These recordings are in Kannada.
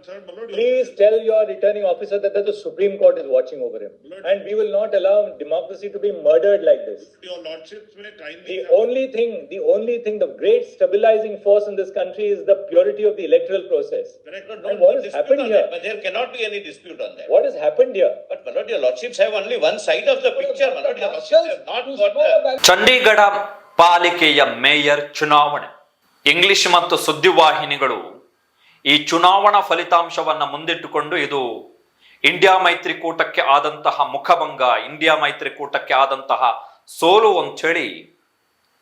concerned, my lord, your- Please tell your returning officer that the Supreme Court is watching over him. Lord. And we will not allow democracy to be murdered like this. your lordships may kindly. The only thing, the only thing, the great stabilizing force in this country is the purity of the electoral process. Correct. No, no And what has dispute happened on here? that, But there cannot be any dispute on that. What has happened here? But my lord, your lordships have only one side of the picture, my lord, your lordships have not got the. Chandigarh ಪಾಲಿಕೆಯ ಮೇಯರ್ ಚುನಾವಣೆ ಇಂಗ್ಲಿಷ್ ಮತ್ತು ಸುದ್ದಿವಾಹಿನಿಗಳು ಈ ಚುನಾವಣಾ ಫಲಿತಾಂಶವನ್ನು ಮುಂದಿಟ್ಟುಕೊಂಡು ಇದು ಇಂಡಿಯಾ ಮೈತ್ರಿಕೂಟಕ್ಕೆ ಆದಂತಹ ಮುಖಭಂಗ, ಇಂಡಿಯಾ ಮೈತ್ರಿಕೂಟಕ್ಕೆ ಆದಂತಹ ಸೋಲು ಅಂಥೇಳಿ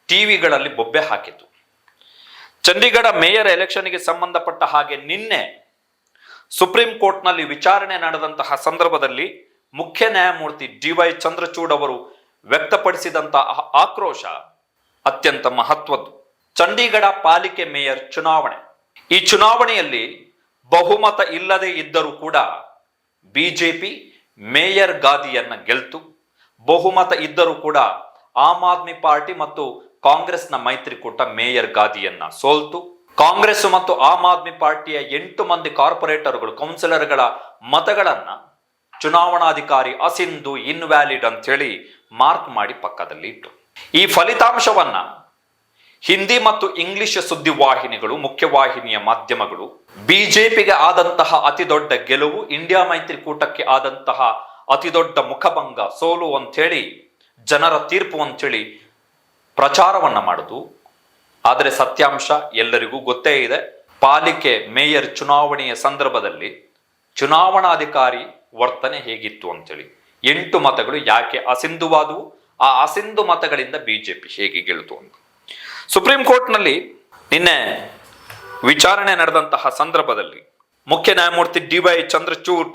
ಟಿವಿಗಳಲ್ಲಿ ಬೊಬ್ಬೆ ಹಾಕಿತು ಚಂಡೀಗಢ ಮೇಯರ್ ಎಲೆಕ್ಷನ್ಗೆ ಸಂಬಂಧಪಟ್ಟ ಹಾಗೆ ನಿನ್ನೆ ಸುಪ್ರೀಂ ಕೋರ್ಟ್ನಲ್ಲಿ ವಿಚಾರಣೆ ನಡೆದಂತಹ ಸಂದರ್ಭದಲ್ಲಿ ಮುಖ್ಯ ನ್ಯಾಯಮೂರ್ತಿ ಡಿ ವೈ ಚಂದ್ರಚೂಡ್ ಅವರು ವ್ಯಕ್ತಪಡಿಸಿದಂತಹ ಆಕ್ರೋಶ ಅತ್ಯಂತ ಮಹತ್ವದ್ದು. ಚಂಡೀಗಢ ಪಾಲಿಕೆ ಮೇಯರ್ ಚುನಾವಣೆ. ಈ ಚುನಾವಣೆಯಲ್ಲಿ ಬಹುಮತ ಇಲ್ಲದೆ ಇದ್ದರೂ ಕೂಡ ಬಿಜೆಪಿ ಮೇಯರ್ ಗಾದಿಯನ್ನ ಗೆಲ್ತು. ಬಹುಮತ ಇದ್ದರೂ ಕೂಡ ಆಮ್ ಆದ್ಮಿ ಪಾರ್ಟಿ ಮತ್ತು ಕಾಂಗ್ರೆಸ್ನ ಮೈತ್ರಿಕೂಟ ಮೇಯರ್ ಗಾದಿಯನ್ನ ಸೋಲ್ತು. ಕಾಂಗ್ರೆಸ್ ಮತ್ತು ಆಮ್ ಆದ್ಮಿ ಪಾರ್ಟಿಯ ಎಂಟು ಮಂದಿ ಕಾರ್ಪೊರೇಟರ್ಗಳು, ಕೌನ್ಸಿಲರ್ಗಳ ಮತಗಳನ್ನ ಚುನಾವಣಾಧಿಕಾರಿ ಅಸಿಂಧು ಇನ್ವ್ಯಾಲಿಡ್ ಅಂತ ಹೇಳಿ ಮಾರ್ಕ್ ಮಾಡಿ ಪಕ್ಕದಲ್ಲಿ ಇಟ್ಟು ಈ ಫಲಿತಾಂಶವನ್ನ ಹಿಂದಿ ಮತ್ತು ಇಂಗ್ಲಿಷ್ ಸುದ್ದಿವಾಹಿನಿಗಳು ಮುಖ್ಯವಾಹಿನಿಯ ಮಾಧ್ಯಮಗಳು, ಬಿಜೆಪಿಗೆ ಆದಂತಹ ಅತಿ ದೊಡ್ಡ ಗೆಲುವು, ಇಂಡಿಯಾ ಮೈತ್ರಿಕೂಟಕ್ಕೆ ಆದಂತಹ ಅತಿ ದೊಡ್ಡ ಮುಖಭಂಗ, ಸೋಲು ಅಂಥೇಳಿ, ಜನರ ತೀರ್ಪು ಅಂಥೇಳಿ ಪ್ರಚಾರವನ್ನು ಮಾಡುದು. ಆದರೆ ಸತ್ಯಾಂಶ ಎಲ್ಲರಿಗೂ ಗೊತ್ತೇ ಇದೆ, ಪಾಲಿಕೆ ಮೇಯರ್ ಚುನಾವಣೆಯ ಸಂದರ್ಭದಲ್ಲಿ ಚುನಾವಣಾಧಿಕಾರಿ ವರ್ತನೆ ಹೇಗಿತ್ತು ಅಂತೇಳಿ ಎಂಟು ಮತಗಳು ಯಾಕೆ ಅಸಿಂಧುವಾದವು? ಆ ಅಸಿಂಧು ಮತಗಳಿಂದ ಬಿಜೆಪಿ ಹೇಗೆ ಗೆಲ್ತು ಅಂತ. ಸುಪ್ರೀಂ ಕೋರ್ಟ್ನಲ್ಲಿ ನಿನ್ನೆ ವಿಚಾರಣೆ ನಡೆದಂತಹ ಸಂದರ್ಭದಲ್ಲಿ ಮುಖ್ಯ ನ್ಯಾಯಮೂರ್ತಿ ಡಿ ವೈ ಚಂದ್ರಚೂಡ್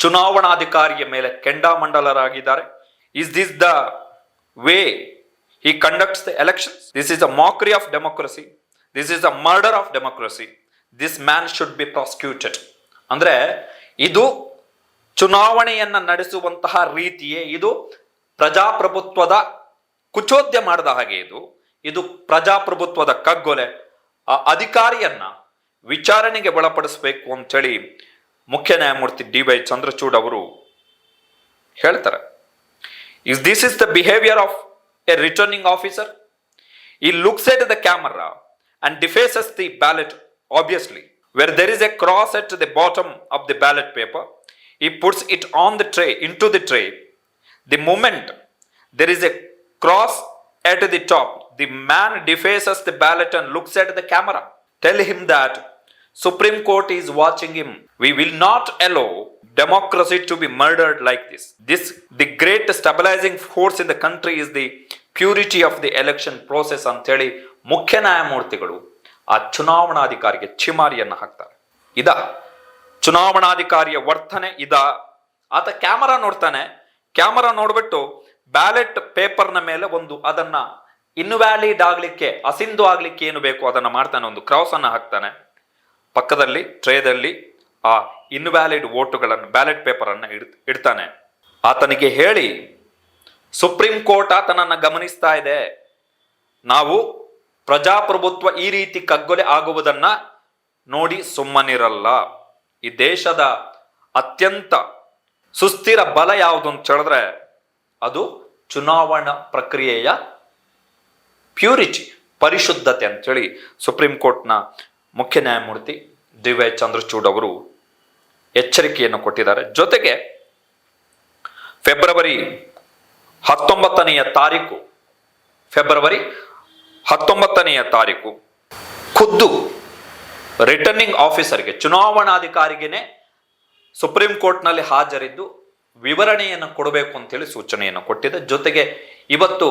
ಚುನಾವಣಾಧಿಕಾರಿಯ ಮೇಲೆ ಕೆಂಡಾಮಂಡಲರಾಗಿದ್ದಾರೆ is this the way he conducts the election this is a mockery of democracy. This is a murder of democracy. This man should be prosecuted ಅಂದ್ರೆ ಇದು ಚುನಾವಣೆಯನ್ನು ನಡೆಸುವಂತಹ ರೀತಿಯೇ ಇದು ಪ್ರಜಾಪ್ರಭುತ್ವದ ಕುಚೋದ್ಯ ಮಾಡಿದ ಹಾಗೆ ಇದು ಇದು ಪ್ರಜಾಪ್ರಭುತ್ವದ ಕಗ್ಗೊಲೆ ಆ ಅಧಿಕಾರಿಯನ್ನ ವಿಚಾರಣೆಗೆ ಒಳಪಡಿಸಬೇಕು ಅಂತೇಳಿ ಮುಖ್ಯ ನ್ಯಾಯಮೂರ್ತಿ ಡಿ ವೈ ಚಂದ್ರಚೂಡ್ ಅವರು ಹೇಳ್ತಾರೆ If this is the behavior of a returning officer, he looks at the camera and defaces the ballot, obviously. Where there is a cross at the bottom of the ballot paper, he puts it on the tray, into the tray. The moment there is a cross at the top, the man defaces the ballot and looks at the camera. Tell him that Supreme Court is watching him. We will not allow democracy to be murdered like this. This the great stabilizing force in the country is the purity of the election process ಅಂತೇಳಿ ಮುಖ್ಯ ನ್ಯಾಯಮೂರ್ತಿಗಳು ಆ ಚುನಾವಣಾಧಿಕಾರಿಗೆ ಚಿಮಾರಿಯನ್ನ ಹಾಕ್ತಾರೆ ಇದ ಚುನಾವಣಾಧಿಕಾರಿಯ ವರ್ತನೆ ಇದ ಆತ ಕ್ಯಾಮರಾ ನೋಡ್ತಾನೆ ಕ್ಯಾಮರಾ ನೋಡ್ಬಿಟ್ಟು ಬ್ಯಾಲೆಟ್ ಪೇಪರ್ನ ಮೇಲೆ ಒಂದು ಅದನ್ನ ಇನ್ವ್ಯಾಲಿಡ್ ಆಗಲಿಕ್ಕೆ ಅಸಿಂಧು ಆಗಲಿಕ್ಕೆ ಏನು ಬೇಕು ಅದನ್ನು ಮಾಡ್ತಾನೆ ಒಂದು ಕ್ರಾಸ್ ಅನ್ನ ಹಾಕ್ತಾನೆ. ಪಕ್ಕದಲ್ಲಿ, ಟ್ರೇದಲ್ಲಿ ಆ ಇನ್ವ್ಯಾಲಿಡ್ ವೋಟುಗಳನ್ನು, ಬ್ಯಾಲೆಟ್ ಪೇಪರ್ ಅನ್ನ ಇಡ್- ಇಡ್ತಾನೆ. ಆತನಿಗೆ ಹೇಳಿ, ಸುಪ್ರೀಂ ಕೋರ್ಟ್ ಆತನನ್ನ ಗಮನಿಸ್ತಾ ಇದೆ. ನಾವು ಪ್ರಜಾಪ್ರಭುತ್ವ ಈ ರೀತಿ ಕಗ್ಗೊಲೆ ಆಗುವುದನ್ನ ನೋಡಿ ಸುಮ್ಮನಿರಲ್ಲ. ಈ ದೇಶದ ಅತ್ಯಂತ ಸುಸ್ಥಿರ ಬಲ ಯಾವುದು ಅಂತ ಹೇಳಿದ್ರೆ ಅದು ಚುನಾವಣಾ ಪ್ರಕ್ರಿಯೆಯ ಪ್ಯೂರಿಟಿ ಪರಿಶುದ್ಧತೆ ಅಂಥೇಳಿ ಸುಪ್ರೀಂ ಕೋರ್ಟ್ನ ಮುಖ್ಯ ನ್ಯಾಯಮೂರ್ತಿ ಡಿ ವೈ ಚಂದ್ರಚೂಡ್ ಅವರು ಎಚ್ಚರಿಕೆಯನ್ನು ಕೊಟ್ಟಿದ್ದಾರೆ. ಜೊತೆಗೆ ಫೆಬ್ರವರಿ ಹತ್ತೊಂಬತ್ತನೆಯ ತಾರೀಕು, ಫೆಬ್ರವರಿ ಹತ್ತೊಂಬತ್ತನೆಯ ತಾರೀಕು, ಖುದ್ದು ರಿಟರ್ನಿಂಗ್ ಆಫೀಸರ್ಗೆ ಚುನಾವಣಾಧಿಕಾರಿಗೇನೆ ಸುಪ್ರೀಂ ಕೋರ್ಟ್ನಲ್ಲಿ ಹಾಜರಿದ್ದು ವಿವರಣೆಯನ್ನು ಕೊಡಬೇಕು ಅಂತೇಳಿ ಸೂಚನೆಯನ್ನು ಕೊಟ್ಟಿದೆ. ಜೊತೆಗೆ ಇವತ್ತು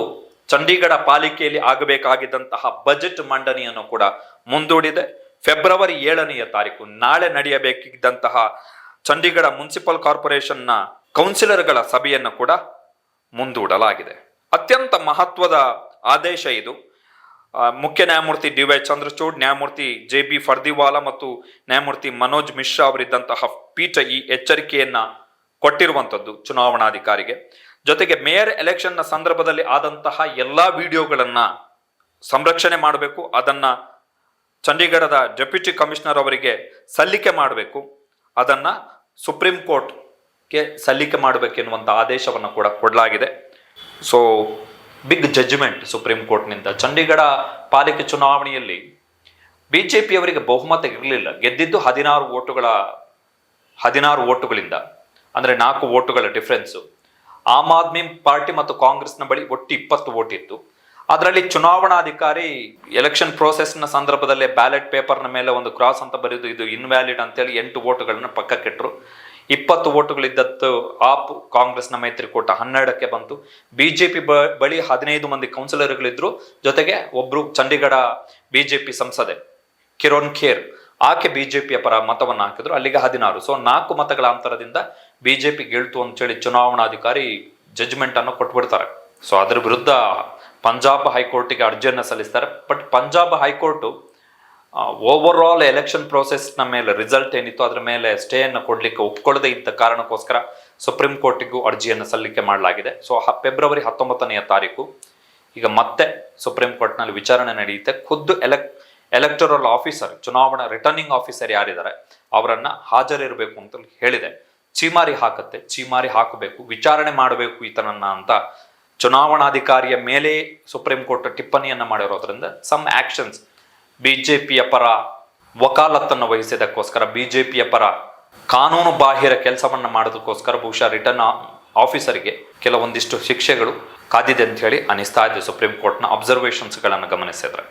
ಚಂಡೀಗಢ ಪಾಲಿಕೆಯಲ್ಲಿ ಆಗಬೇಕಾಗಿದ್ದಂತಹ ಬಜೆಟ್ ಮಂಡನೆಯನ್ನು ಕೂಡ ಮುಂದೂಡಿದೆ. ಫೆಬ್ರವರಿ ಏಳನೆಯ ತಾರೀಕು ನಾಳೆ ನಡೆಯಬೇಕಿದ್ದಂತಹ ಚಂಡೀಗಢ ಮುನ್ಸಿಪಲ್ ಕಾರ್ಪೊರೇಷನ್ನ ಕೌನ್ಸಿಲರ್ಗಳ ಸಭೆಯನ್ನು ಕೂಡ ಮುಂದೂಡಲಾಗಿದೆ. ಅತ್ಯಂತ ಮಹತ್ವದ ಆದೇಶ ಇದು. ಮುಖ್ಯ ನ್ಯಾಯಮೂರ್ತಿ ಡಿ ವೈ ಚಂದ್ರಚೂಡ್, ನ್ಯಾಯಮೂರ್ತಿ ಜೆ ಬಿ ಫರ್ದಿವಾಲಾ ಮತ್ತು ನ್ಯಾಯಮೂರ್ತಿ ಮನೋಜ್ ಮಿಶ್ರಾ ಅವರಿದ್ದಂತಹ ಪೀಠ ಈ ಎಚ್ಚರಿಕೆಯನ್ನ ಕೊಟ್ಟಿರುವಂಥದ್ದು ಚುನಾವಣಾಧಿಕಾರಿಗೆ. ಜೊತೆಗೆ ಮೇಯರ್ ಎಲೆಕ್ಷನ್ನ ಸಂದರ್ಭದಲ್ಲಿ ಆದಂತಹ ಎಲ್ಲ ವಿಡಿಯೋಗಳನ್ನು ಸಂರಕ್ಷಣೆ ಮಾಡಬೇಕು. ಅದನ್ನ ಚಂಡೀಗಢದ ಡೆಪ್ಯೂಟಿ ಕಮಿಷನರ್ ಅವರಿಗೆ ಸಲ್ಲಿಕೆ ಮಾಡಬೇಕು. ಅದನ್ನ ಸುಪ್ರೀಂ ಕೋರ್ಟ್ಗೆ ಸಲ್ಲಿಕೆ ಮಾಡಬೇಕೆನ್ನುವಂಥ ಆದೇಶವನ್ನು ಕೂಡ ಕೊಡಲಾಗಿದೆ. ಸೊ ಬಿಗ್ ಜಡ್ಜ್ಮೆಂಟ್ ಸುಪ್ರೀಂ ಕೋರ್ಟ್ನಿಂದ. ಚಂಡೀಗಢ ಪಾಲಿಕೆ ಚುನಾವಣೆಯಲ್ಲಿ ಬಿ ಜೆ ಪಿಯವರಿಗೆ ಬಹುಮತ ಇರಲಿಲ್ಲ. ಗೆದ್ದಿದ್ದು ಹದಿನಾರು ಓಟುಗಳ, ಹದಿನಾರು ಓಟುಗಳಿಂದ. ಅಂದರೆ ನಾಲ್ಕು ಓಟುಗಳ ಡಿಫ್ರೆನ್ಸು ಆಮ್ ಆದ್ಮಿ ಪಾರ್ಟಿ ಮತ್ತು ಕಾಂಗ್ರೆಸ್ನ ಬಳಿ ಒಟ್ಟು ಇಪ್ಪತ್ತು ಓಟ್ ಇತ್ತು. ಅದರಲ್ಲಿ ಚುನಾವಣಾಧಿಕಾರಿ ಎಲೆಕ್ಷನ್ ಪ್ರೋಸೆಸ್ನ ಸಂದರ್ಭದಲ್ಲಿ ಬ್ಯಾಲೆಟ್ ಪೇಪರ್ನ ಮೇಲೆ ಒಂದು ಕ್ರಾಸ್ ಅಂತ ಬರೆದು ಇದು ಇನ್ವ್ಯಾಲಿಡ್ ಅಂತೇಳಿ ಎಂಟು ಓಟುಗಳನ್ನ ಪಕ್ಕಕ್ಕಿಟ್ರು ಇಪ್ಪತ್ತು ವೋಟುಗಳಿದ್ದದ್ದು ಆಪ್ ಕಾಂಗ್ರೆಸ್ನ ಮೈತ್ರಿಕೂಟ ಹನ್ನೆರಡಕ್ಕೆ ಬಂತು. ಬಿಜೆಪಿ ಬಳಿ ಹದಿನೈದು ಮಂದಿ ಕೌನ್ಸಿಲರ್ಗಳಿದ್ರು ಜೊತೆಗೆ ಒಬ್ರು ಚಂಡೀಗಢ ಬಿಜೆಪಿ ಸಂಸದೆ ಕಿರೋನ್ ಖೇರ್. ಆಕೆ ಬಿಜೆಪಿಯ ಪರ ಮತವನ್ನು ಹಾಕಿದ್ರು. ಅಲ್ಲಿಗೆ ಹದಿನಾರು. ಸೊ ನಾಲ್ಕು ಮತಗಳ ಅಂತರದಿಂದ ಬಿಜೆಪಿ ಗೆಲ್ತು ಅಂತೇಳಿ ಚುನಾವಣಾಧಿಕಾರಿ ಜಜ್ಮೆಂಟ್ ಅನ್ನು ಕೊಟ್ಬಿಡ್ತಾರೆ. ಸೊ ಅದರ ವಿರುದ್ಧ ಪಂಜಾಬ್ ಹೈಕೋರ್ಟಿಗೆ ಅರ್ಜಿಯನ್ನು ಸಲ್ಲಿಸ್ತಾರೆ. But Punjab high court over all election ಪ್ರೋಸೆಸ್ನ ಮೇಲೆ ರಿಸಲ್ಟ್ ಏನಿತ್ತು ಅದರ ಮೇಲೆ ಸ್ಟೇಯನ್ನು ಕೊಡಲಿಕ್ಕೆ ಒಪ್ಕೊಳ್ಳದೆ ಇದ್ದ ಕಾರಣಕ್ಕೋಸ್ಕರ ಸುಪ್ರೀಂ ಕೋರ್ಟಿಗೂ ಅರ್ಜಿಯನ್ನು ಸಲ್ಲಿಕೆ ಮಾಡಲಾಗಿದೆ. ಸೊ ಫೆಬ್ರವರಿ ಹತ್ತೊಂಬತ್ತನೆಯ ತಾರೀಕು. ಈಗ ಮತ್ತೆ ಸುಪ್ರೀಂ ಕೋರ್ಟ್ನಲ್ಲಿ ವಿಚಾರಣೆ ನಡೆಯುತ್ತೆ. ಖುದ್ದು ಎಲೆಕ್ ಎಲೆಕ್ಟರಲ್ ಆಫೀಸರ್ ಚುನಾವಣಾ ರಿಟರ್ನಿಂಗ್ ಆಫೀಸರ್ ಯಾರಿದ್ದಾರೆ, ಅವರನ್ನ ಹಾಜರಿರಬೇಕು ಅಂತ ಹೇಳಿದೆ. ಚೀಮಾರಿ ಹಾಕತ್ತೆ, ಚೀಮಾರಿ ಹಾಕಬೇಕು, ವಿಚಾರಣೆ ಮಾಡಬೇಕು ಈತನನ್ನ ಅಂತ ಚುನಾವಣಾಧಿಕಾರಿಯ ಮೇಲೆ ಸುಪ್ರೀಂ ಕೋರ್ಟ್ ಟಿಪ್ಪಣಿಯನ್ನ ಮಾಡಿರೋದ್ರಿಂದ ಸಮ್ ಆಕ್ಷನ್ಸ್ ಬಿಜೆಪಿಯ ಪರ ವಕಾಲತ್ತನ್ನು ವಹಿಸಿದಕ್ಕೋಸ್ಕರ, ಬಿಜೆಪಿಯ ಪರ ಕಾನೂನು ಬಾಹಿರ ಕೆಲಸವನ್ನ ಮಾಡೋದಕ್ಕೋಸ್ಕರ ಬಹುಶಃ ರಿಟರ್ನ್ ಆಫೀಸರ್ಗೆ ಕೆಲವೊಂದಿಷ್ಟು ಶಿಕ್ಷೆಗಳು ಕಾದಿದೆ ಅಂತ ಹೇಳಿ ಅನಿಸ್ತಾ ಇದೆ ಸುಪ್ರೀಂ ಕೋರ್ಟ್ನ ಅಬ್ಸರ್ವೇಷನ್ಸ್ಗಳನ್ನು ಗಮನಿಸಿದ್ರೆ.